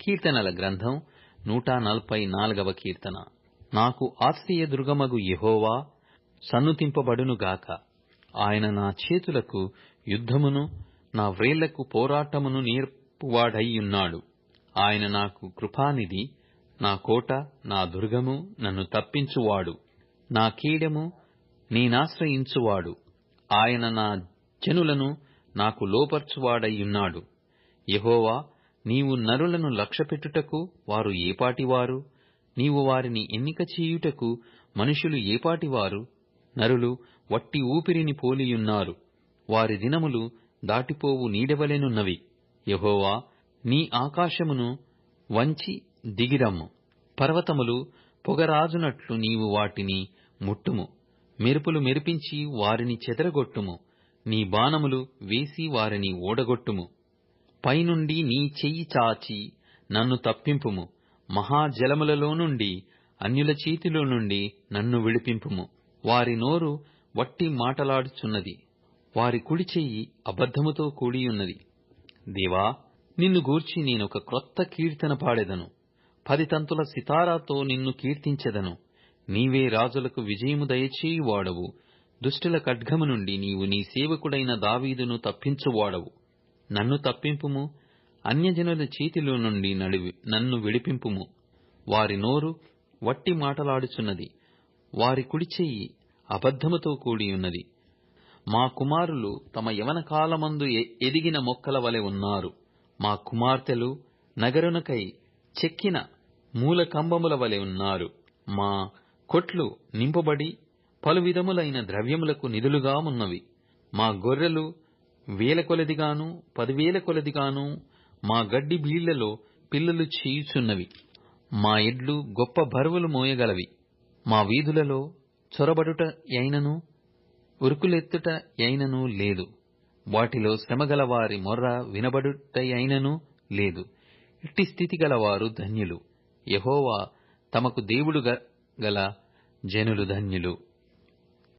కీర్తనల గ్రంథం నూట నలభై నాలుగవ కీర్తన. నాకు ఆశ్రయ దుర్గమగు యహోవా సన్నుతింపబడునుగాక ఆయన నా చేతులకు యుద్ధమును నా వ్రేళ్ళకు పోరాటమును నేర్పువాడయ్యున్నాడు. ఆయన నాకు కృపానిధి నా కోట నా దుర్గము నన్ను తప్పించువాడు. నా కీడెము నేనాశ్రయించువాడు. ఆయన నా జనులను నాకు లోపర్చువాడయ్యున్నాడు. యహోవా నీవు నరులను లక్ష్యపెట్టుటకు వారు ఏపాటివారు నీవు వారిని ఎన్నిక చేయుటకు మనుషులు ఏపాటివారు నరులు వట్టి ఊపిరిని పోలియున్నారు. వారి దినములు దాటిపోవు నీడవలెనున్నవి. యహోవా నీ ఆకాశమును వంచి దిగిరమ్ము. పర్వతములు పొగరాజునట్లు నీవు వాటిని ముట్టుము. మెరుపులు మెరిపించి వారిని చెదరగొట్టుము. నీ బాణములు వేసి వారిని ఓడగొట్టుము. పైనుండి నీ చెయ్యి చాచి నన్ను తప్పింపుము. మహాజలములలో నుండి అన్యుల చేతిలో నుండి నన్ను విడిపింపుము. వారి నోరు వట్టి మాటలాడుచున్నది. వారి కుడి చెయ్యి అబద్ధముతో కూడియున్నది. దేవా నిన్ను గూర్చి నేనొక క్రొత్త కీర్తన పాడెదను. పది తంతుల సితారాతో నిన్ను కీర్తించెదను. నీవే రాజులకు విజయము దయచేయువాడవు. దుష్టుల ఖడ్గము నుండి నీవు నీ సేవకుడైన దావీదును తప్పించువాడవు. నన్ను తప్పింపుము అన్యజనుల చేతిలో నుండి నడివి నన్ను విడిపింపుము. వారి నోరు వట్టి మాటలాడుచున్నది వారి కుడిచెయ్యి అబద్ధముతో అబద్ధముతో కూడియున్నది. మా కుమారులు తమ యవన కాలమందు ఎ- ఎదిగిన మొక్కల వలె ఉన్నారు. మా కుమార్తెలు నగరునకై చెక్కిన మూల కంబముల వలె ఉన్నారు. మా కొట్లు నింపబడి పలు విధములైన ద్రవ్యములకు నిధులుగా ఉన్నవి. మా గొర్రెలు వేల కొలదిగాను పదివేల కొలదిగాను మా గడ్డి బీళ్ళలో పిల్లలు చేయుచున్నవి మా ఎడ్లు గొప్ప బరువులు మోయగలవి. మా వీధులలో చొరబడుట అయినను ఉరుకులెత్తుట అయినను లేదు. వాటిలో శ్రమగలవారి మొర్ర వినబడుటయైనను లేదు. ఇట్టి స్థితి గలవారు ధన్యులు. యెహోవా తమకు దేవుడు గ- గల జనులు ధన్యులు.